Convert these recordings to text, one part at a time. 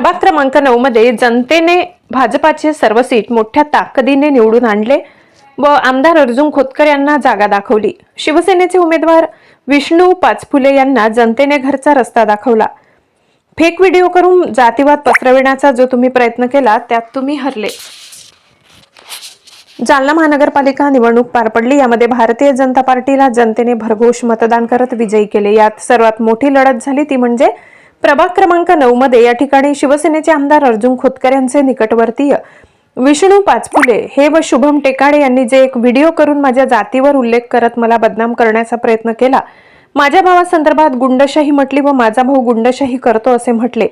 प्रभाग क्रमांक नऊ मध्ये जनतेने भाजपाचे सर्व सीट मोठ्या ताकदीने निवडून आणले व आमदार अर्जुन खोतकर यांना जागा दाखवली. शिवसेनेचे उमेदवार विष्णू पाचफुले यांना जनतेने घरचा रस्ता दाखवला. फेक व्हिडिओ करून जातीवाद पसरविण्याचा जो तुम्ही प्रयत्न केला त्यात तुम्ही हरले. जालना महानगरपालिका निवडणूक पार पडली. यामध्ये भारतीय जनता पार्टीला जनतेने भरघोष मतदान करत विजयी केले. यात सर्वात मोठी लढत झाली ती म्हणजे प्रभाग क्रमांक नऊ मध्ये या ठिकाणी शिवसेनेचे आमदार अर्जुन खोतकर यांचे निकटवर्तीय विष्णू पाचपुले हे व शुभम टेकाडे यांनी जे एक व्हिडिओ करून माझ्या जातीवर उल्लेख करत मला बदनाम करण्याचा प्रयत्न केला माझ्या भावासंदर्भात गुंडशाही म्हटली व माझा भाऊ गुंडशाही करतो असे म्हटले.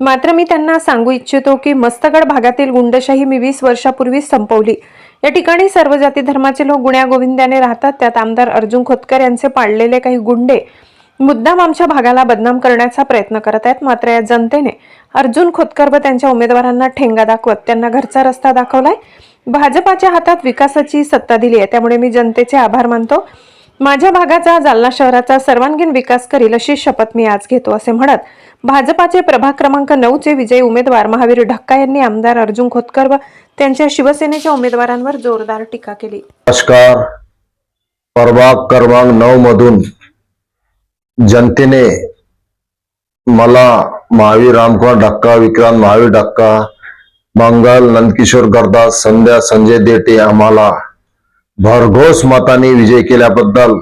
मात्र मी त्यांना सांगू इच्छितो की मस्तगड भागातील गुंडशाही मी वीस वर्षापूर्वीच संपवली. या ठिकाणी सर्व जाती धर्माचे लोक गुण्या गोविंद्याने राहतात त्यात आमदार अर्जुन खोतकर यांचे पाळलेले काही गुंडे मुद्दाम आमच्या भागाला बदनाम करण्याचा प्रयत्न करत आहेत मात्र या जनतेने अर्जुन खोतकर व त्यांच्या उमेदवारांना ठेंगा दाखवत त्यांना घरचा रस्ता दाखवलाय. भाजपाच्या हातात विकासाची सत्ता दिली आहे त्यामुळे मी जनतेचे आभार मानतो. माझ्या भागाचा जालना शहराचा सर्वांगीण विकास करील अशी शपथ मी आज घेतो असे म्हणत भाजपाचे प्रभाग क्रमांक नऊचे विजयी उमेदवार महावीर ढक्का यांनी आमदार अर्जुन खोतकर व त्यांच्या शिवसेनेच्या उमेदवारांवर जोरदार टीका केली. नमस्कार. प्रभाग क्रमांक नऊ मधून जनतेने मला महावीर रामकुमार डक्का विक्रांत महावीर डक्का मंगल नंदकिशोर गरदास संध्या संजय देटे आम्हाला भरघोस मताने विजय केल्याबद्दल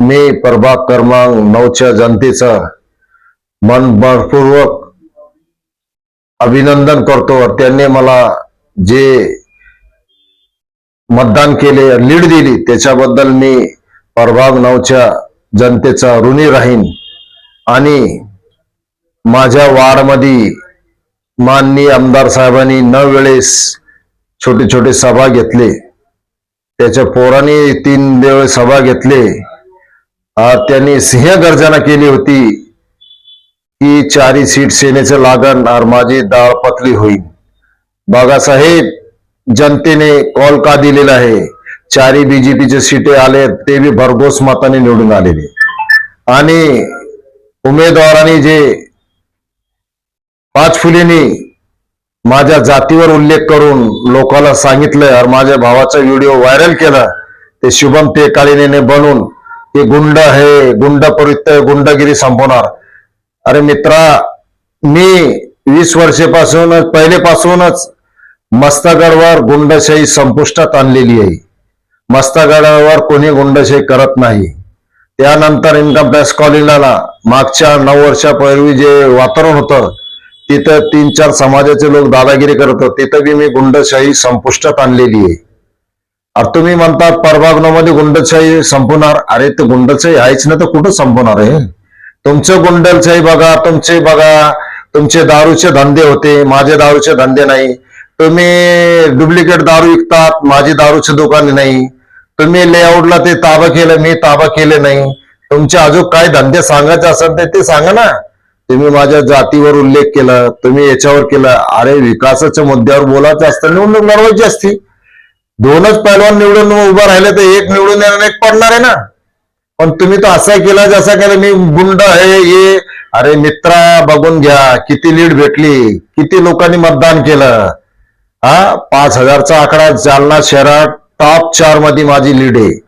मी प्रभाग क्रमांक नऊच्या जनतेचं मनपूर्वक अभिनंदन करतो. त्यांनी मला जे मतदान केले लीड दिली त्याच्याबद्दल मी प्रभाग नऊच्या जनतेचा ऋणी राहीन. आणि माझ्या वार्डमध्ये माननीय आमदार साहेबांनी न वेळेस छोटे छोटे सभा घेतले. त्याच्या पोराने तीन वेळ सभा घेतले. त्यांनी सिंह गर्जना केली होती. की चारी सीट सेनेचं लागण और माझी दाळ पतली होईल. बागासाहेब जनतेने कॉल का दिलेला आहे? चारही बीजेपीचे सीटे आले ते बी भरघोस मताने निवडून आलेले. आणि उमेदवारांनी जे पाच फुलेनी माझ्या जातीवर उल्लेख करून लोकांना सांगितलं और माझ्या भावाचा व्हिडिओ व्हायरल केला ते शुभम टेकाळीने बनून ते गुंड हे गुंड परित्य गुंडगिरी संपवणार. अरे मित्रा मी वीस वर्षेपासूनच पहिलेपासूनच मस्तगडवर गुंडशाही संपुष्टात आणलेली आहे. मस्तगडावर कोणी गुंडशाही करत नाही. त्यानंतर इन्कम टॅक्स कॉलनीला मागच्या नऊ वर्षापूर्वी जे वातावरण होतं तिथं तीन चार समाजाचे लोक दादागिरी करत होते. तिथं बी मी गुंडशाही संपुष्टात आणलेली आहे. अरे तुम्ही म्हणतात परभागमध्ये गुंडशाही संपवणार. अरे ते गुंडशाही आहेच ना तर कुठं संपवणार आहे? तुमचं गुंडलशाही बघा तुमचे बघा तुमचे दारूचे धंदे होते माझे दारूचे धंदे नाही. तुम्ही डुप्लिकेट दारू विकतात माझी दारूचे दुकाने नाही. तुम्ही लेआउटला ते ताबा केलं मी ताबा केले नाही. तुमचे अजून काय धंदे सांगायचे असेल तर ते सांगा ना. तुम्ही माझ्या जातीवर उल्लेख केला तुम्ही याच्यावर केला. अरे विकासाच्या मुद्द्यावर बोलायचं असतं निवडणूक लढवायची असती. दोनच पैलवान निवडून उभं राहिले तर एक निवडून येणार एक पडणार आहे ना. पण तुम्ही तो असा केला जसा केला मी गुंड आहे ये. अरे मित्रा बघून घ्या किती लीड भेटली किती लोकांनी मतदान केलं. हा पाच हजारचा आकडा जालना शहरात टॉप चारमध्ये माझी लीड आहे.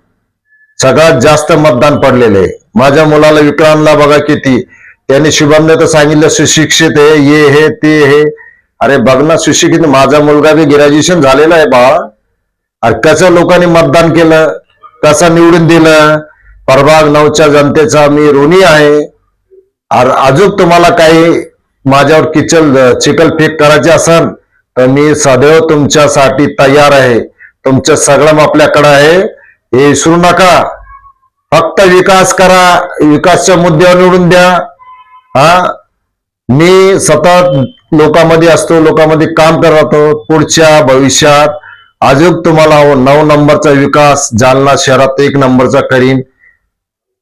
सगळ्यात जास्त मतदान पडलेले माझ्या मुलाला विक्रांतला बघा किती. त्याने शुभमने तर सांगितलं सुशिक्षित आहे ये हे ते हे. अरे बघ ना सुशिक्षित माझा मुलगा बी ग्रॅज्युएशन झालेला आहे बाळा. अरे कसं लोकांनी मतदान केलं? कसं निवडून दिलं? प्रभाग नऊच्या जनतेचा मी ऋणी आहे. अर- अजून तुम्हाला काही माझ्यावर किचल चिकल फेक करायचे असेल तर मी सदैव तुमच्यासाठी तयार आहे. तुमचं सगळं आपल्याकडं आहे. हे विसरू नका. फक्त विकास करा. विकासच्या मुद्द्यावर निवडून द्या. हा? मी सतत लोकांमध्ये असतो लोकांमध्ये काम करत पुढच्या भविष्यात अजून तुम्हाला नऊ नंबरचा विकास जालना शहरात एक नंबरचा करीन.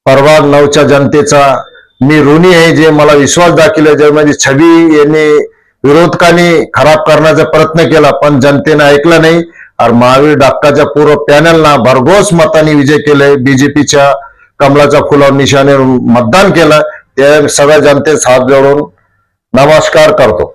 परवा नऊच्या जनतेचा मी ऋणी आहे जे मला विश्वास दाखवला जे माझी छबी यांनी विरोधकांनी खराब करण्याचा प्रयत्न केला पण जनतेने ऐकलं नाही. और महावीर डाक्काच्या पूर्व पॅनलना भरघोस मताने विजय केले बीजेपीच्या कमलाच्या फुलावर निशाने मतदान केलं ते सगळ्या जनतेस हात जोडून नमस्कार करतो.